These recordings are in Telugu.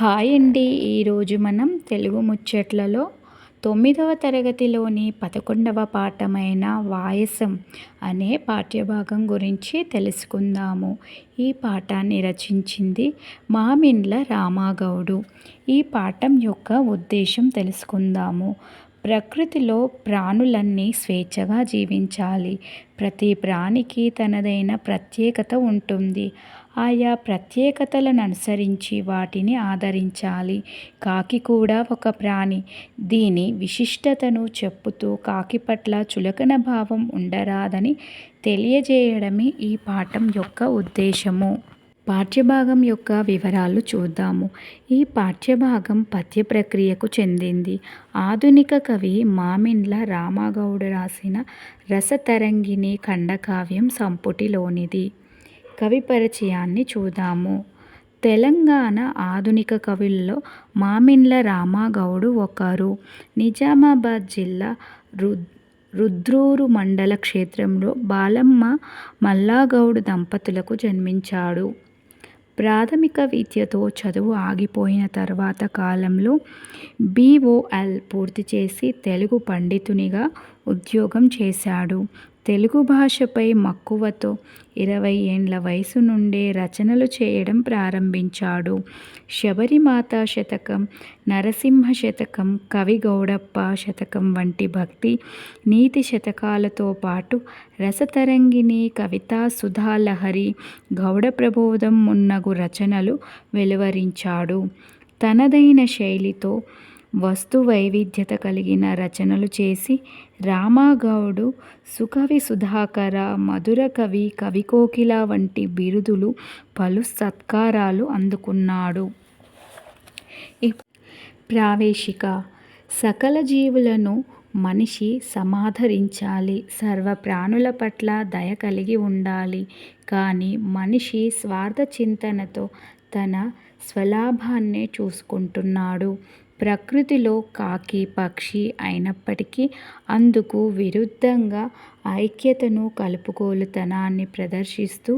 హాయ్ అండి ఈరోజు మనం తెలుగు ముచ్చట్లలో తొమ్మిదవ తరగతిలోని పదకొండవ పాఠమైన వాయసం అనే పాఠ్యభాగం గురించి తెలుసుకుందాము. ఈ పాఠాన్ని రచించింది మామిండ్ల రామాగౌడు. ఈ పాఠం యొక్క ఉద్దేశం తెలుసుకుందాము. ప్రకృతిలో ప్రాణులన్నీ స్వేచ్ఛగా జీవించాలి. ప్రతి ప్రాణికి తనదైన ప్రత్యేకత ఉంటుంది. ఆయా ప్రత్యేకతలను అనుసరించి వాటిని ఆదరించాలి. కాకి కూడా ఒక ప్రాణి. దీని విశిష్టతను చెప్పుతూ కాకి పట్ల చులకన భావం ఉండరాదని తెలియజేయడమే ఈ పాఠం యొక్క ఉద్దేశము. పాఠ్యభాగం యొక్క వివరాలు చూద్దాము. ఈ పాఠ్యభాగం పద్య ప్రక్రియకు చెందింది. ఆధునిక కవి మామిండ్ల రామగౌడ రాసిన రసతరంగిణి ఖండకావ్యం సంపుటిలోనిది. కవి పరిచయాన్ని చూద్దాము. తెలంగాణ ఆధునిక కవుల్లో మామిండ్ల రామాగౌడు ఒకరు. నిజామాబాద్ జిల్లా రుద్ రుద్రూరు మండల క్షేత్రంలో బాలమ్మ మల్లాగౌడ్ దంపతులకు జన్మించాడు. ప్రాథమిక విద్యతో చదువు ఆగిపోయిన తర్వాత కాలంలో బీఓఎల్ పూర్తి చేసి తెలుగు పండితునిగా ఉద్యోగం చేశాడు. తెలుగు భాషపై మక్కువతో ఇరవై ఏండ్ల వయసు నుండే రచనలు చేయడం ప్రారంభించాడు. శబరిమాత శతకం నరసింహ శతకం కవి గౌడప్ప శతకం వంటి భక్తి నీతి శతకాలతో పాటు రసతరంగిణి కవితా సుధాలహరి గౌడ ప్రబోధం మున్నగు రచనలు వెలువరించాడు. తనదైన శైలితో వస్తు వైవిధ్యత కలిగిన రచనలు చేసి రామాగౌడు సుకవి సుధాకర మధుర కవి కవికోకిల వంటి బిరుదులు పలు సత్కారాలు అందుకున్నాడు. ప్రావేశిక సకల జీవులను మనిషి సమాధరించాలి. సర్వ ప్రాణుల పట్ల దయ కలిగి ఉండాలి. కానీ మనిషి స్వార్థ చింతనతో తన స్వలాభాన్నే చూసుకుంటున్నాడు. ప్రకృతిలో కాకి పక్షి అయినప్పటికీ అందుకు విరుద్ధంగా ఐక్యతను కలుపుగోలుతనాన్ని ప్రదర్శిస్తూ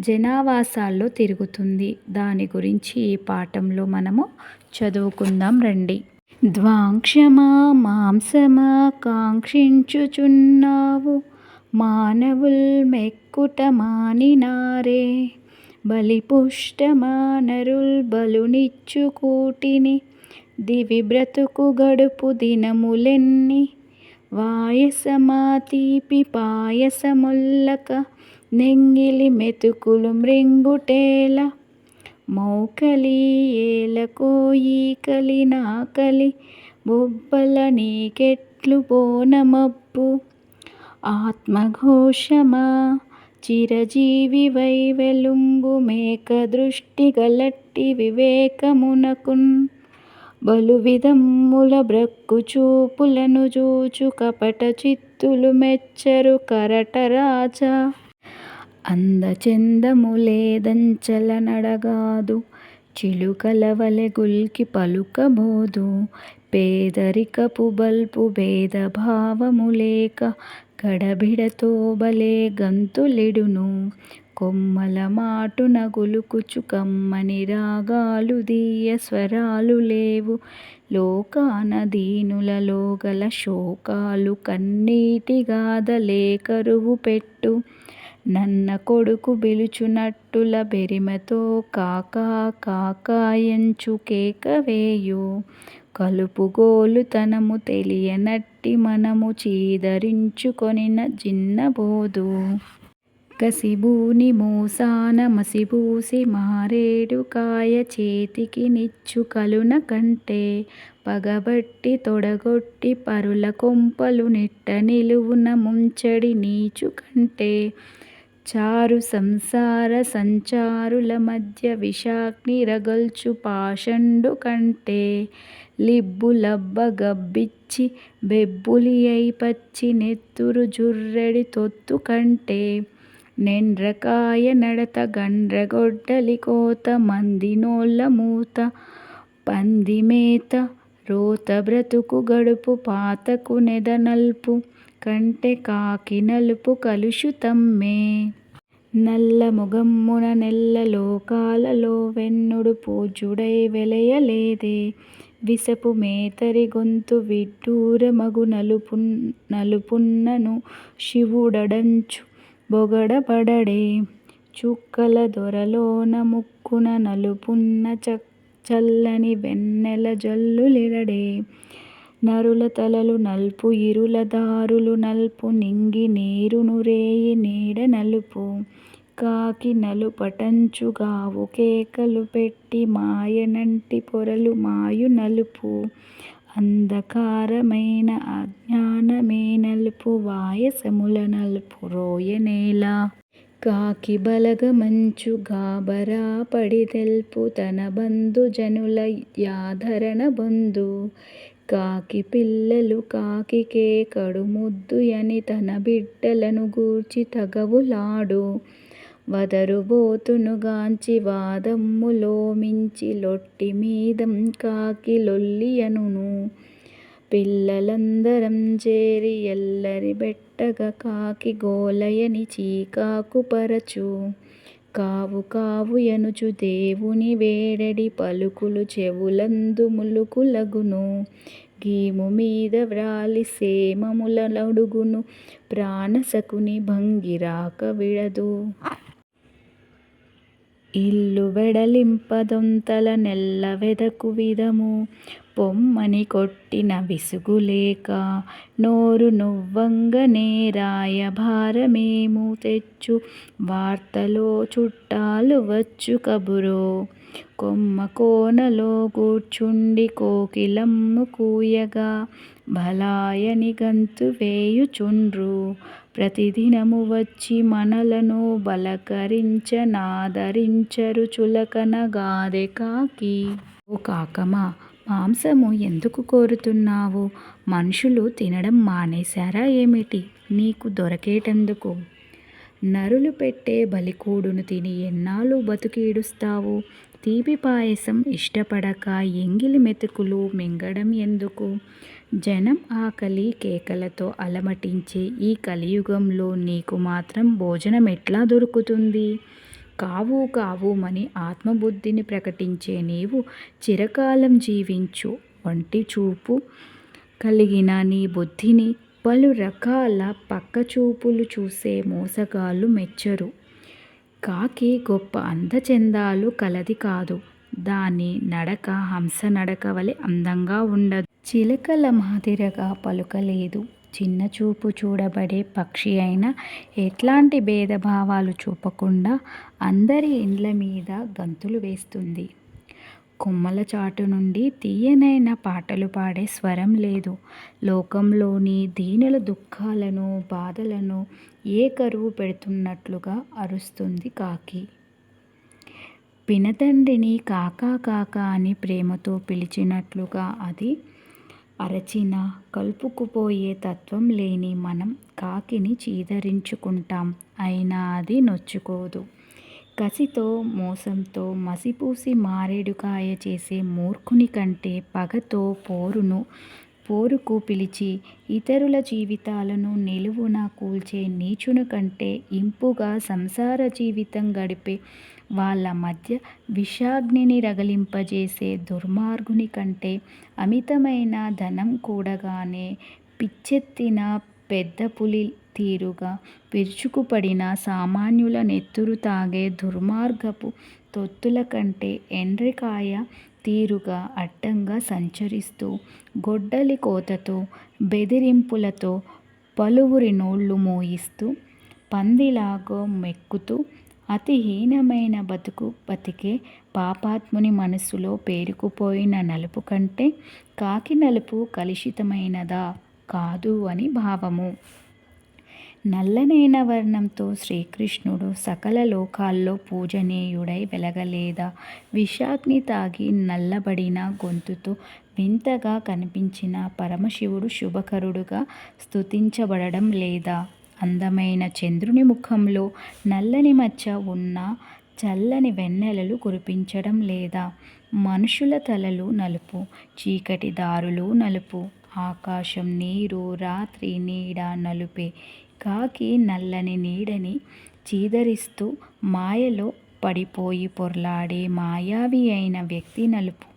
జనావాసాల్లో తిరుగుతుంది. దాని గురించి ఈ పాఠంలో మనము చదువుకుందాం రండి. ద్వాంక్షమా మాంసమా కాంక్షించుచున్నావు? మానవుల్ మెక్కుట మానినారే బలిపుష్టమా నరుల్ బలునిచ్చు కూటిని దివి బ్రతుకు గడుపు దినములెన్ని. వాయసమా తీపి పాయసముల్లక నెంగిలి మెతుకులు మృంగుటేల మౌకలి ఏలకోయి కలి నాకలి బొబ్బల నీకెట్లు బోనమబ్బు. ఆత్మఘోషమా చిరజీవి వైవెలుంగు మేక దృష్టి గలట్టి వివేకమునకున్. బలు విధమ్ముల బ్రక్కు చూపులను చూచు కపట చిత్తులు మెచ్చరు కరటరాజా అందచందములేదంచల నడగాదు చిలుకల వలె గుల్కి పలుకబోదు పేదరికపు బల్పు భేదభావము లేక గడబిడతో బలే గంతులిడును. కొమ్మల మాటున గొలుకుచు కమ్మని రాగాలు దీయ స్వరాలు లేవు. లోకాన దీనులలో గల శోకాలు కన్నీటి గాథలే కరువు పెట్టు. నన్న కొడుకు బిలుచునట్టుల బెరిమతో కాకా కాకాయంచు కేకవేయు కలుపుగోలుతనము తెలియనట్టి మనము చీదరించుకొనిన జిన్నబోదు. కసిబూని మోసాన మసిబూసి మారేడు కాయ చేతికి నిచ్చు కలున కంటే పగబట్టి తొడగొట్టి పరుల కొంపలు నిట్ట నిలువున ముంచడి నీచు కంటే చారు సంసార సంచారుల మధ్య విషాగ్ని రగల్చు పాషండు కంటే లిబ్బు లబ్బ గబ్బిచ్చి బెబ్బులి అయి పచ్చి నెత్తురు జుర్రెడి తొత్తు కంటే నెండ్రకాయ నడత గండ్రగొడ్డలి కోత మందినోళ్ళ మూత పంది మేత రోత బ్రతుకు గడుపు పాతకు నెద నల్పు కంటే కాకి నలుపు కలుషుతమ్మే నల్ల ముగమ్మున నెల్ల లోకాలలో వెన్నుడు పూజుడై వెలయలేదే. విసపు మేతరి గొంతు విడ్డూర మగు నలుపు నలుపున్నను శివుడడంచు బొగడబడడే చుక్కల దొరలోన ముక్కున నలుపున్న చల్లని వెన్నెల జల్లులిరడే నరుల తలలు నల్పు ఇరుల దారులు నల్పు నింగి నీరును రేయి నీడ నలుపు కాకి నలు పటంచుగావు కేకలు పెట్టి మాయనంటి పొరలు మాయు నలుపు అంధకారమైన అజ్ఞానమే నలుపు వాయసముల నలుపు రోయనేల కాకి బలగమంచు గాబరా పడి తెల్పు తన బంధు జనుల యాదరణ బంధు కాకి పిల్లలు కాకికే కడుముద్దుయని తన బిడ్డలను గూర్చి తగవులాడు. వదరుబోతును గాంచి వాదమ్ములోమించి లొట్టి మీదం కాకి లొల్లియనును. పిల్లలందరం చేరి ఎల్లరి బెట్టగ కాకి గోలయని చీకాకు పరచు. కావు కావు యనుచు దేవుని వేడడి పలుకులు చెవులందు ములుకులగును గీము మీద వ్రాలి సేమములడుగును ప్రాణసకుని భంగిరాక విడదు. ఇల్లు వెడలింపదొంతల నెల్ల వెదకు విధము. పొమ్మని కొట్టిన విసుగులేక నోరు నొవ్వంగనే రాయభారమేము తెచ్చు. వార్తలో చుట్టాలు వచ్చు కబురో. కొమ్మ కోనలో కూర్చుండి కోకిలమ్ము కూయగా. భలాయని గంతు వేయుచుండ్రు. ప్రతిదినము వచ్చి మనలను బలకరించనాదరించరు చులకనగాదె కాకి. ఓ కాకమా మాంసము ఎందుకు కోరుతున్నావు? మనుషులు తినడం మానేశారా ఏమిటి? నీకు దొరకేటందుకు? నరులు పెట్టే బలికూడును తిని ఎన్నాళ్ళు బతుకీడుస్తావు? తీపి పాయసం ఇష్టపడక ఎంగిలి మెతుకులు మింగడం ఎందుకు? జనం ఆకలి కేకలతో అలమటించే ఈ కలియుగంలో నీకు మాత్రం భోజనం ఎట్లా దొరుకుతుంది? కావు కావుమని ఆత్మబుద్ధిని ప్రకటించే నీవు చిరకాలం జీవించు. వంటి చూపు కలిగిన నీ బుద్ధిని పలు రకాల పక్కచూపులు చూసే మోసగాళ్ళు మెచ్చరు. కాకి గొప్ప అందచందాలు కలది కాదు. దాని నడక హంస నడక వలె అందంగా ఉండదు. చిలకల మాదిరగా పలుకలేదు. చిన్న చూపు చూడబడే పక్షి అయినా ఎట్లాంటి భేదభావాలు చూపకుండా అందరి ఇండ్ల మీద గంతులు వేస్తుంది. కొమ్మల చాటు నుండి తీయనైన పాటలు పాడే స్వరం లేదు. లోకంలోని దీనుల దుఃఖాలను బాధలను ఏ కరువు పెడుతున్నట్లుగా అరుస్తుంది కాకి. పినతండ్రిని కాకా కాకా అని ప్రేమతో పిలిచినట్లుగా అది అరచిన కలుపుకుపోయే తత్వం లేని మనం కాకిని చీదరించుకుంటాం. అయినా అది నొచ్చుకోదు. కసితో మోసంతో మసిపూసి మారేడుకాయ చేసే మూర్ఖుని కంటే పగతో పోరును పోరుకు పిలిచి ఇతరుల జీవితాలను నిలువున కూల్చే నీచుని కంటే ఇంపుగా సంసార జీవితం గడిపే వాళ్ళ మధ్య విషాగ్నిని రగిలింపజేసే దుర్మార్గుని కంటే అమితమైన ధనం కూడగానే పిచ్చెత్తిన పెద్ద పులి తీరుగా విరుచుకుపడిన సామాన్యుల నెత్తురు తాగే దుర్మార్గపు తొత్తుల కంటే ఎండ్రికాయ తీరుగా అడ్డంగా సంచరిస్తూ గొడ్డలి కోతతో బెదిరింపులతో పలువురి నోళ్ళు మోయిస్తూ పందిలాగో మెక్కుతూ అతి హీనమైన బతుకు బతికే పాపాత్ముని మనసులో పేరుకుపోయిన నలుపు కంటే కాకి నలుపు కలుషితమైనదా? కాదు అని భావము. నల్లనైన వర్ణంతో శ్రీకృష్ణుడు సకల లోకాల్లో పూజనీయుడై వెలగలేదా? విషాగ్ని తాగి నల్లబడిన గొంతుతో వింతగా కనిపించిన పరమశివుడు శుభకరుడుగా స్థుతించబడడం లేదా? అందమైన చంద్రుని ముఖంలో నల్లని మచ్చ ఉన్న చల్లని వెన్నెలలు కురిపించడం లేదా? మనుషుల తలలు నలుపు చీకటి దారులు నలుపు. ఆకాశం నీరు రాత్రి నీడ నలుపే. కాకి నల్లని నీడని చీదరిస్తూ మాయలో పడిపోయి పొర్లాడే మాయావి అయిన వ్యక్తి నలుపు.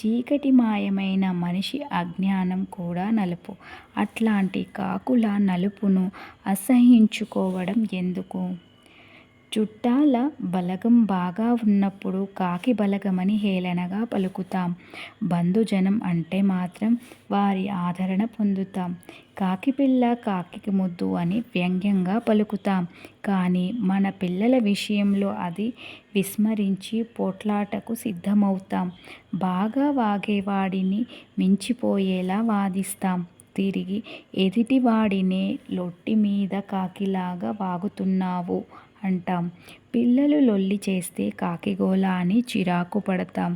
చీకటి మాయమైన మనిషి అజ్ఞానం కూడా నలుపు. అట్లాంటి కాకుల నలుపును అసహ్యించుకోవడం ఎందుకు? చుట్టాల బలగం బాగా ఉన్నప్పుడు కాకి బలగమని హేళనగా పలుకుతాం. బంధుజనం అంటే మాత్రం వారి ఆదరణ పొందుతాం. కాకి పిల్ల కాకికి ముద్దు అని వ్యంగ్యంగా పలుకుతాం. కానీ మన పిల్లల విషయంలో అది విస్మరించి పోట్లాటకు సిద్ధమవుతాం. బాగా వాగేవాడిని మించిపోయేలా వాదిస్తాం. తిరిగి ఎదుటివాడినే లొట్టి మీద కాకిలాగా వాగుతున్నావు. అంటాం. పిల్లలు లొల్లి చేస్తే కాకిగోల అని చిరాకు పడతాం.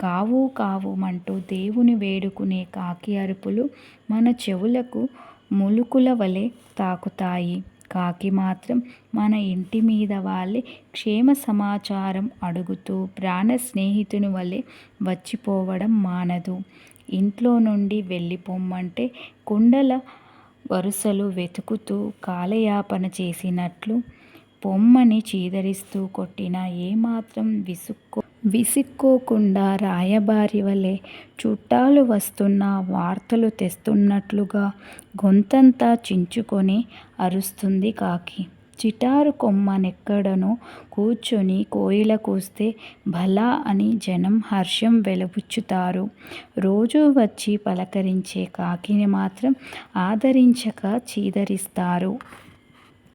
కావు కావుమంటూ దేవుని వేడుకునే కాకి అరుపులు మన చెవులకు ములుకుల వలె తాకుతాయి. కాకి మాత్రం మన ఇంటి మీద వాళ్ళే క్షేమ సమాచారం అడుగుతూ ప్రాణ స్నేహితుని వలె వచ్చిపోవడం మానదు. ఇంట్లో నుండి వెళ్ళిపోమ్మంటే కుండల వరుసలు వెతుకుతూ కాలయాపన చేసినట్లు పొమ్మని చీదరిస్తూ కొట్టినా ఏమాత్రం విసుక్కో విసుక్కోకుండా రాయబారి వలె చుట్టాలు వస్తున్న వార్తలు తెస్తున్నట్లుగా గొంతంతా చించుకొని అరుస్తుంది కాకి. చిటారు కొమ్మనెక్కడనో కూర్చొని కోయిల కూస్తే భలా అని జనం హర్షం వెలబుచ్చుతారు. రోజూ వచ్చి పలకరించే కాకిని మాత్రం ఆదరించక చీదరిస్తారు.